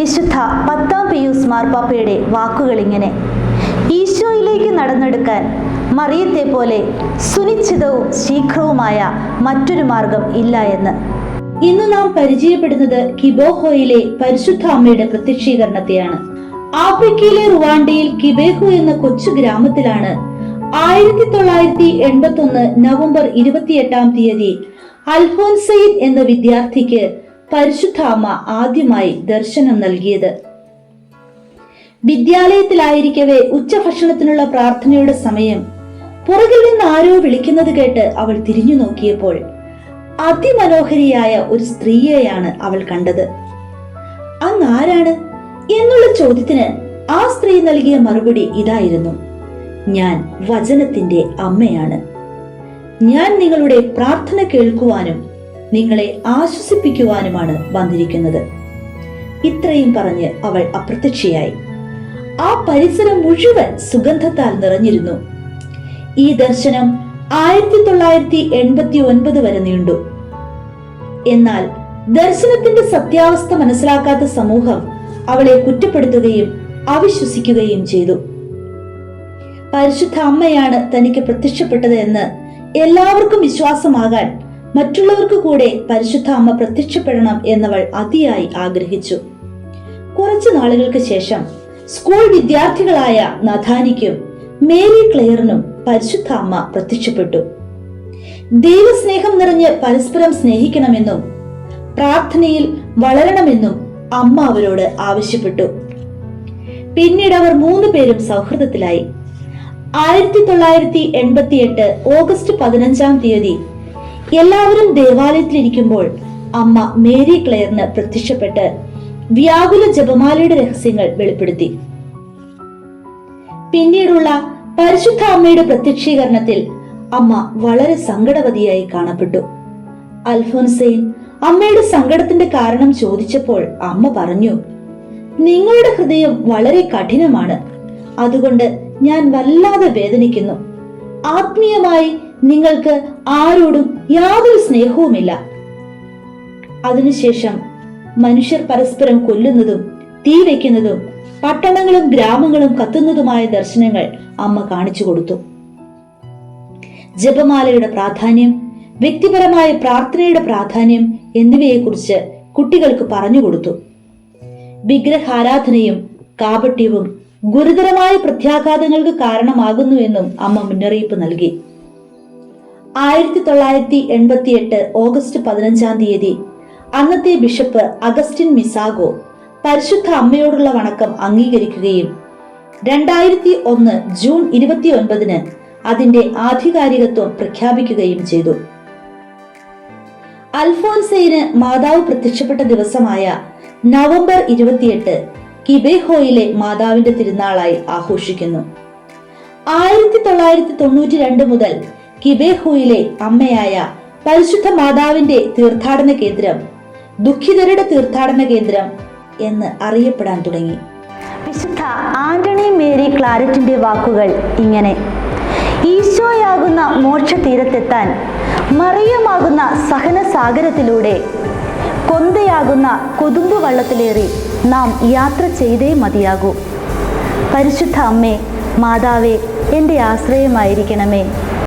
വിശുദ്ധ പത്താം പിയൂസ് മാർപ്പാപ്പയുടെ വാക്കുകൾ ഇങ്ങനെ ഈശോയിലേക്ക് നടന്നെടുക്കാൻ മറിയത്തെ പോലെ സുനിശ്ചിതവും ശീഘ്രവുമായ മറ്റൊരു മാർഗം ഇല്ല എന്ന്. ഇന്ന് നാം പരിചയപ്പെടുന്നത് കിബോഹോയിലെ പരിശുദ്ധ അമ്മയുടെ പ്രത്യക്ഷീകരണത്തെയാണ്. ആഫ്രിക്കയിലെ റുവാണ്ടയിൽ കിബേഹോ എന്ന കൊച്ചു ഗ്രാമത്തിലാണ് ആയിരത്തി തൊള്ളായിരത്തി എൺപത്തി ഒന്ന് നവംബർ ഇരുപത്തിയെട്ടാം തീയതി അൽഫോൻസയിദ് എന്ന വിദ്യാർത്ഥിക്ക് പരിശുദ്ധ അമ്മ ആദ്യമായി ദർശനം നൽകിയത്. വിദ്യാലയത്തിലായിരിക്കവേ ഉച്ചഭക്ഷണത്തിനുള്ള പ്രാർത്ഥനയുടെ സമയം. പുറകിൽ നിന്ന് ആരോ വിളിക്കുന്നത് കേട്ട് അവൾ തിരിഞ്ഞു നോക്കിയപ്പോൾ അതിമനോഹരിയായ ഒരു സ്ത്രീയെയാണ് അവൾ കണ്ടത്. അങ് ആരാണ്? എന്നുള്ള ചോദ്യത്തിന് ആ സ്ത്രീ നൽകിയ മറുപടി ഇതായിരുന്നു. ഞാൻ വചനത്തിന്റെ അമ്മയാണ്. ഞാൻ നിങ്ങളുടെ പ്രാർത്ഥന കേൾക്കുവാനും നിങ്ങളെ ആശ്വസിപ്പിക്കുവാനുമാണ് വന്നിരിക്കുന്നത്. ഇത്രയും പറഞ്ഞ് അവൾ അപ്രത്യക്ഷയായി. ആ പരിസരം മുഴുവൻ സുഗന്ധത്താൽ നിറഞ്ഞിരുന്നു. ഈ ദർശനം ആയിരത്തി തൊള്ളായിരത്തി എൺപത്തി ഒൻപത് വരെ നീണ്ടു. എന്നാൽ ദർശനത്തിന്റെ സത്യാവസ്ഥ മനസ്സിലാക്കാത്ത സമൂഹം അവളെ കുറ്റപ്പെടുത്തുകയും അവിശ്വസിക്കുകയും ചെയ്തു. പരിശുദ്ധ അമ്മയാണ് തനിക്ക് പ്രത്യക്ഷപ്പെട്ടത് എന്ന് എല്ലാവർക്കും വിശ്വാസമാകാൻ മറ്റുള്ളവർക്ക് കൂടെ പരിശുദ്ധ അമ്മ പ്രത്യക്ഷപ്പെടണം എന്നവൾ അതിയായി ആഗ്രഹിച്ചു. കുറച്ചു നാളുകൾക്ക് ശേഷം സ്കൂൾ വിദ്യാർത്ഥികളായ നഥാനിക്കും മേരി ക്ലെയറിനും പരിശുദ്ധ അമ്മ പ്രത്യക്ഷപ്പെട്ടു. ദൈവസ്നേഹം നിറഞ്ഞ് പരസ്പരം സ്നേഹിക്കണമെന്നും പ്രാർത്ഥനയിൽ വളരണമെന്നും അമ്മ അവരോട് ആവശ്യപ്പെട്ടു. പിന്നീട് അവർ മൂന്ന് പേരും സൗഹൃദത്തിലായി. ആയിരത്തി തൊള്ളായിരത്തി എൺപത്തി എട്ട് ഓഗസ്റ്റ് പതിനഞ്ചാം തീയതി എല്ലാവരും ദേവാലയത്തിലിരിക്കുമ്പോൾ അമ്മ മേരി ക്ലെയറിന് പ്രത്യക്ഷപ്പെട്ട് വ്യാകുല ജപമാലയുടെ രഹസ്യങ്ങൾ വെളിപ്പെടുത്തി. പിന്നീടുള്ള പരിശുദ്ധ അമ്മയുടെ പ്രത്യക്ഷീകരണത്തിൽ അമ്മ വളരെ സങ്കടവതിയായി കാണപ്പെട്ടു. അൽഫോൻസൈൻ അമ്മയുടെ സങ്കടത്തിന്റെ കാരണം ചോദിച്ചപ്പോൾ അമ്മ പറഞ്ഞു നിങ്ങളുടെ ഹൃദയം വളരെ കഠിനമാണ്. അതുകൊണ്ട് ഞാൻ വല്ലാതെ വേദനിക്കുന്നു. ആത്മീയമായി നിങ്ങൾക്ക് ആരോടും യാതൊരു സ്നേഹവുമില്ല. അതിനുശേഷം മനുഷ്യർ പരസ്പരം കൊല്ലുന്നതും തീ വയ്ക്കുന്നതും പട്ടണങ്ങളും ഗ്രാമങ്ങളും കത്തുന്നതുമായ ദർശനങ്ങൾ അമ്മ കാണിച്ചു കൊടുത്തു. ജപമാലയുടെ പ്രാധാന്യം വ്യക്തിപരമായ പ്രാർത്ഥനയുടെ പ്രാധാന്യം എന്നിവയെക്കുറിച്ച് കുട്ടികൾക്ക് പറഞ്ഞു കൊടുത്തു. വിഗ്രഹാരാധനയും കാപട്യവും ഗുരുതരമായ പ്രത്യാഘാതങ്ങൾക്ക് കാരണമാകുന്നു എന്നും അമ്മ മുന്നറിയിപ്പ് നൽകി. ആയിരത്തി തൊള്ളായിരത്തി എൺപത്തി എട്ട് ഓഗസ്റ്റ് പതിനഞ്ചാം തീയതി. അന്നത്തെ ബിഷപ്പ് അഗസ്റ്റിൻ മിസാഗോ പരിശുദ്ധ അമ്മയോടുള്ള വണക്കം അംഗീകരിക്കുകയും രണ്ടായിരത്തി ഒന്ന് ജൂൺ ഇരുപത്തി ഒൻപതിന് അതിന്റെ ആധികാരികത്വം പ്രഖ്യാപിക്കുകയും ചെയ്തു. അൽഫോൻസയിന് മാതാവ് പ്രത്യക്ഷപ്പെട്ട ദിവസമായ നവംബർ ഇരുപത്തിയെട്ട് കിബേഹോയിലെ മാതാവിന്റെ തിരുനാളായി ആഘോഷിക്കുന്നു. ആയിരത്തി തൊള്ളായിരത്തി തൊണ്ണൂറ്റി രണ്ട് മുതൽ കിബേഹോയിലെ അമ്മയായ പരിശുദ്ധ മാതാവിന്റെ തീർത്ഥാടന കേന്ദ്രം ദുഃഖിതരുടെ തീർത്ഥാടന കേന്ദ്രം എന്ന് അറിയപ്പെടാൻ തുടങ്ങി. വിശുദ്ധ ആന്റണി മേരി ക്ലാരറ്റിന്റെ വാക്കുകൾ ഇങ്ങനെ. ഈശോയാകുന്ന മോക്ഷ തീരത്തെത്താൻ മറിയമാകുന്ന സഹന സാഗരത്തിലൂടെ കൊന്തയാകുന്ന കൊതുമ്പ് വള്ളത്തിലേറി നാം യാത്ര ചെയ്തേ മതിയാകൂ. പരിശുദ്ധ അമ്മേ മാതാവേ എന്റെ ആശ്രയമായിരിക്കണമേ.